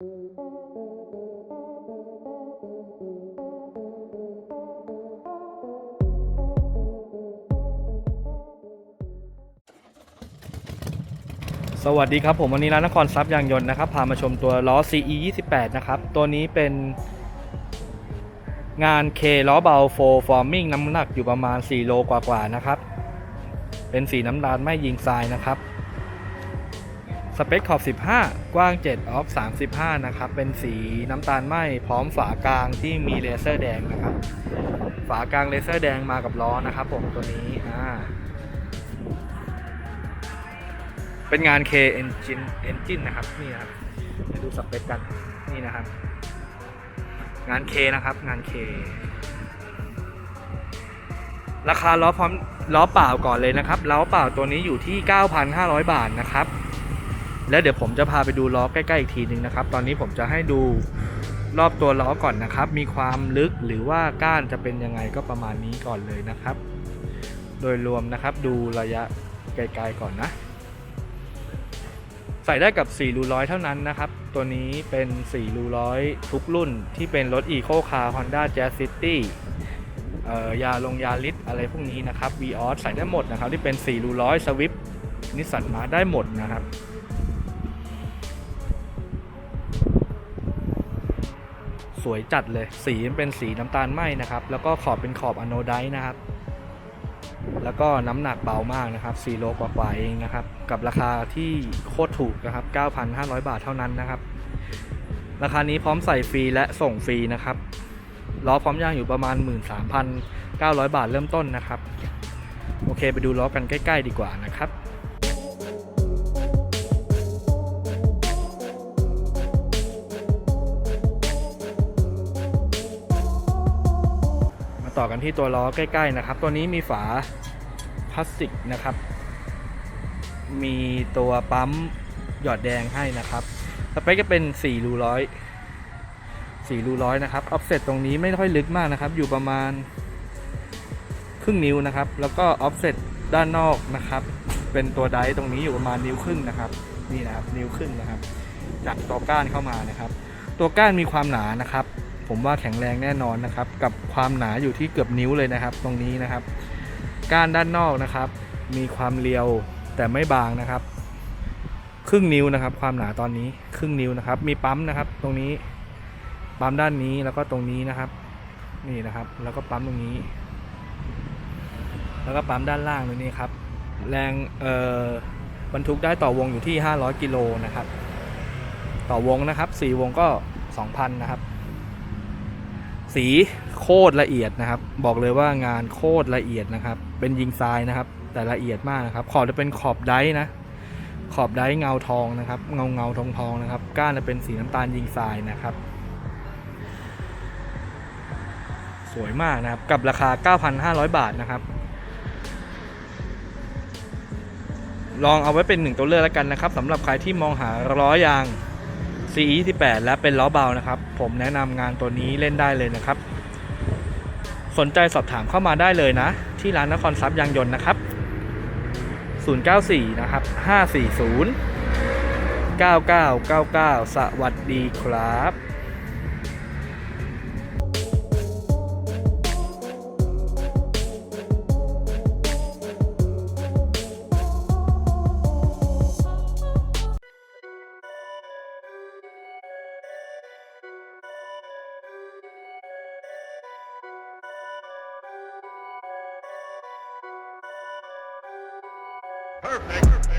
สวัสดีครับผมวันนี้ร้านนครทรัพย์ยางยนต์นะครับพามาชมตัวล้อ CE 28นะครับตัวนี้เป็นงาน K ล้อเบาโฟฟอร์มิงน้ำหนักอยู่ประมาณ 4 โลกว่าๆนะครับ เป็นสีน้ำตาลไม่ยิงทรายนะครับ สเปคขอบ 15 กว้าง 7 ออฟ 35 นะครับ เป็นสีน้ำตาลไหมพร้อมฝากลางที่มีเลเซอร์แดงนะครับ ฝากลางเลเซอร์แดงมากับล้อนะครับผมตัวนี้อ่าเป็นงาน K Engine Engine นะครับ นี่นะครับไปดูสเปคกัน นี่นะครับ งาน K นะครับ งาน K ราคาล้อพร้อมล้อเปล่าก่อนเลยนะครับล้อเปล่าตัวนี้อยู่ที่ 9,500 บาทนะครับ แล้วเดี๋ยวผมจะพาไปดูล้อใกล้ๆอีกทีหนึ่งนะครับ ตอนนี้ผมจะให้ดูรอบตัวล้อก่อนนะครับ มีความลึกหรือว่าก้านจะเป็นยังไงก็ประมาณนี้ก่อนเลยนะครับ โดยรวมนะครับดูระยะไกลๆก่อนนะ ใส่ได้กับ4รูร้อยเท่านั้นนะครับ ตัวนี้เป็น4รูร้อยทุกรุ่นที่เป็นรถ Eco Car Honda Jazz City เอ่อยาลงยาลิสอะไรพวกนี้นะครับ v ีออสใส่ได้หมดนะครับ ที่เป็น4รูร้อยสวิฟนิสสันมาได้หมดนะครับ สวยจัดเลย สีเป็นสีน้ำตาลไหมนะครับ แล้วก็ขอบเป็นขอบอโนไดนะครับ แล้วก็น้ำหนักเบามากนะครับ4โลกว่าๆเองนะครับ กับราคาที่โคตรถูกนะครับ 9,500 บาทเท่านั้นนะครับ ราคานี้พร้อมใส่ฟรีและส่งฟรีนะครับ ล้อพร้อมยางอยู่ประมาณ 13,900 บาทเริ่มต้นนะครับ โอเคไปดูล้อกันใกล้ ๆ ดีกว่านะครับ ต่อกันที่ตัวล้อใกล้ ๆ นะครับ ตัวนี้มีฝาพลาสติกนะครับ มีตัวปั๊มหยอดแดงให้นะครับสเปคก็เป็น4รูร้อย4รูร้อยนะครับออฟเซตตรงนี้ไม่ค่อยลึกมากนะครับ อยู่ประมาณครึ่งนิ้วนะครับ แล้วก็ออฟเซตด้านนอกนะครับ เป็นตัวไดตรงนี้อยู่ประมาณนิ้วครึ่งนะครับ นี่นะครับนิ้วครึ่งนะครับ จากตัวก้านเข้ามานะครับ ตัวก้านมีความหนานะครับ ผมว่าแข็งแรงแน่นอนนะครับ กับความหนาอยู่ที่เกือบนิ้วเลยนะครับ ตรงนี้นะครับ ก้านด้านนอกนะครับ มีความเรียวแต่ไม่บางนะครับ ครึ่งนิ้วนะครับ ความหนาตอนนี้ครึ่งนิ้วนะครับ มีปั๊มนะครับ ตรงนี้ปั๊มด้านนี้แล้วก็ตรงนี้นะครับ นี่นะครับ แล้วก็ปั๊มตรงนี้ แล้วก็ปั๊มด้านล่างตรงนี้ครับ แรงเอ่อบรรทุกได้ต่อวงอยู่ที่ 500 กิโลนะครับ ต่อวงนะครับสี่วงก็ 2,000 นะครับ สีโคตรละเอียดนะครับ บอกเลยว่างานโคตรละเอียดนะครับ เป็นยิงทรายนะครับ แต่ละเอียดมากนะครับ ขอบจะเป็นขอบไดนะ ขอบไดเงาทองนะครับ เงาเงาทองทองนะครับ ก้านจะเป็นสีน้ำตาลยิงทรายนะครับ สวยมากนะครับ กับราคา 9,500 บาทนะครับ ลองเอาไว้เป็นหนึ่งตัวเลือกแล้วกันนะครับสำหรับใครที่มองหาล้อยาง CE 18และเป็นล้อเบานะครับ ผมแนะนำงานตัวนี้เล่นได้เลยนะครับ สนใจสอบถามเข้ามาได้เลยนะ ที่ร้านนครทรัพย์ยางยนต์นะครับ 094 นะครับ 540 9999 สวัสดีครับ Perfect. Perfect.